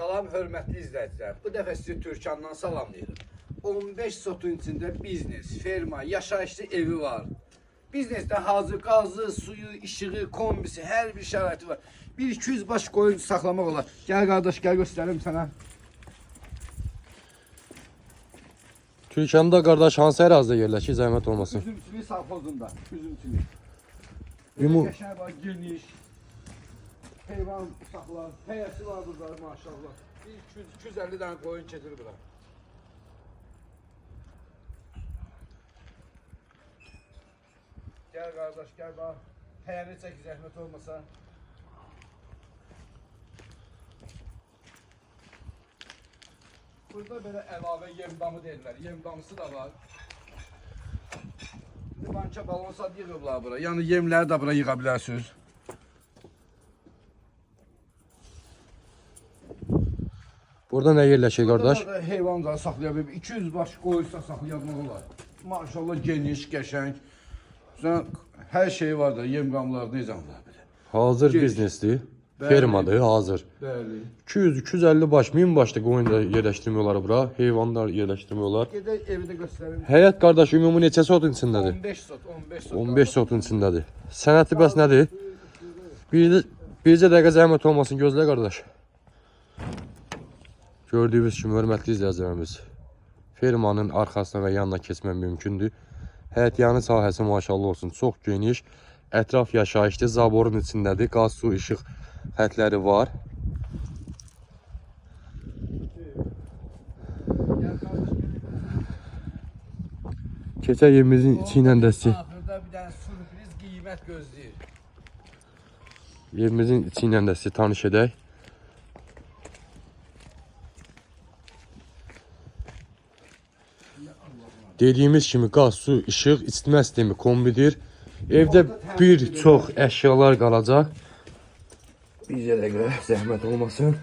Salam hörmətli izləyicilər. Bu dəfə sizi Türkandan salamlayırım. 15 sotun içində biznes, ferma, yaşayışlı evi var. Biznesdə hazır qazı, suyu, işığı, kombisi, hər bir şəraiti var. 1-200 baş qoyun saxlamaq olar. Gəl qardaş, gəl göstərim sənə. Türkanda qardaş hansı ərazidə yerləşir, zəhmət olmasın. Üzümçülük savxozunda, üzümçülük. Yumu- Qəşəng var, geniş. Heyvan saxlar, həyəsi var burada maşallah. 200-250 dənə qoyun keçir bura. Gəl qardaş, gəl bax. Həyəni çək zəhmət olmasa. Burada belə əlavə yem damı deyirlər. Yem damısı da var. Banka balon sad yığıblar bura. Yəni yemləri də bura yığa bilərsiniz. Burada nə yerləşir qardaş? Burada da heyvan da saxlaya bilir. 200 baş qoysa saxlayanmaq olar. Maşallah geniş, qəşəng. Sən hər şey var da, yem qamlar necə var belə. Hazır Geniş. biznesdir. Bəli. Fermadır, hazır. Bəli. 200-250 baş, 1000 başda qoyun da yerləşdirmiyorlar bura. Heyvanlar yerləşdirmiyorlar. Gedək evi də göstərim. Həyət qardaş ümumi neçə sotun içindədir? 15 sot, 15 sot. 15 sotun içindədir. Sənəti bəs nədir? Bir bircə dəqiqə zəhmət olmasın gözlə qardaş. Gördüyünüz kimi hörmətli izləyicilərimiz, fermanın arxasına və yanına keçmək mümkündür. Həyət yanı sahəsi maşallah olsun, çox geniş. Ətraf yaşayışlı, zaborun içindədir. Qaz, su, işıq xətləri var. Keçək evimizin içi ilə də sizi, Axırda bir dənə sürpriz qiymət gözləyir. evimizin içi ilə tanış edək. Dediyimiz kimi qaz, su, işıq, isitmə sistemi kombidir. Evdə bir çox əşyalar qalacaq. Bizə də görə zəhmət olmasın.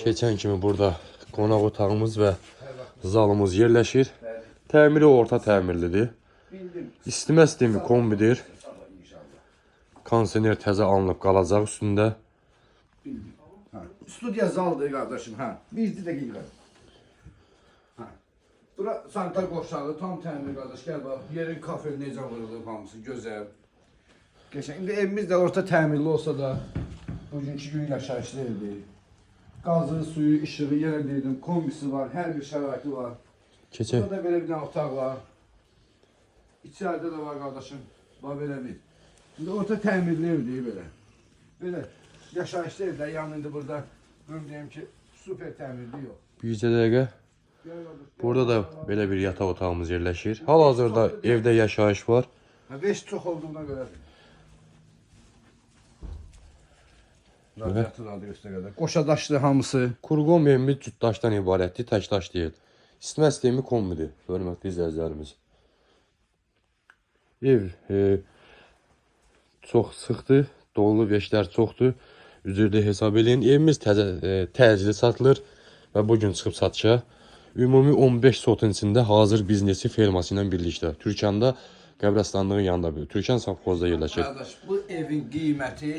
Keçən kimi burada qonaq otağımız və zalımız yerləşir. Təmiri orta təmirlidir. İstimə sistemi kombidir. Kondisioner təzə alınıb qalacaq üstündə. Bildim. Ha. Studiya zaldır qardaşım, hə. Bir dəqiqə. Hə. Bura sanitar qoşağı, tam təmir qardaş. Gəl bax, yerin kafel necə vurulub hamısı gözəl. Qəşəng. İndi evimiz də orta təmirli olsa da bugünkü gün yaşayışlı evdir. Qazı, suyu, işığı yenə dedim, kombisi var, hər bir şəraiti var. Keçək. Burada da belə bir dənə otaq var. İçəridə də var qardaşım. Bax belə bir. İndi orta təmirli evdir belə. Belə yaşayışlı evdə yanında burada deyim ki super təmirli yox. Bircə dəqiqə. Gəl qardaş, gəl. Burada da belə bir yataq otağımız yerləşir. Hal-hazırda evdə yaşayış var. Beş çox olduğuna görə. Qoşa daşlı hamısı. Kurqon evimiz cüt daşdan ibarətdir, tək daş deyil. İstimə sistemi kombidir, hörmətli izləyicilərimiz. Ev e, çox sıxdır, dolu veşlər çoxdur. Üzrdə hesab eləyin. Evimiz e, təcili satılır və bu gün çıxıb satışa. Ümumi 15 sotun içində hazır biznesi ferması ilə birlikdə. Türkanda qəbirstanlığın yanında bir. Türkan savxozda yerləşir. Qardaş, bu evin qiyməti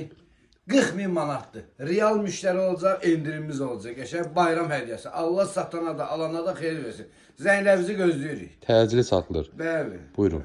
40 min manatdır. Real müştəri olacaq, endirimimiz olacaq. Qəşəng bayram hədiyyəsi. Allah satana da, alana da xeyir versin. Zənglərinizi gözləyirik. Təcili satılır. Bəli. Buyurun.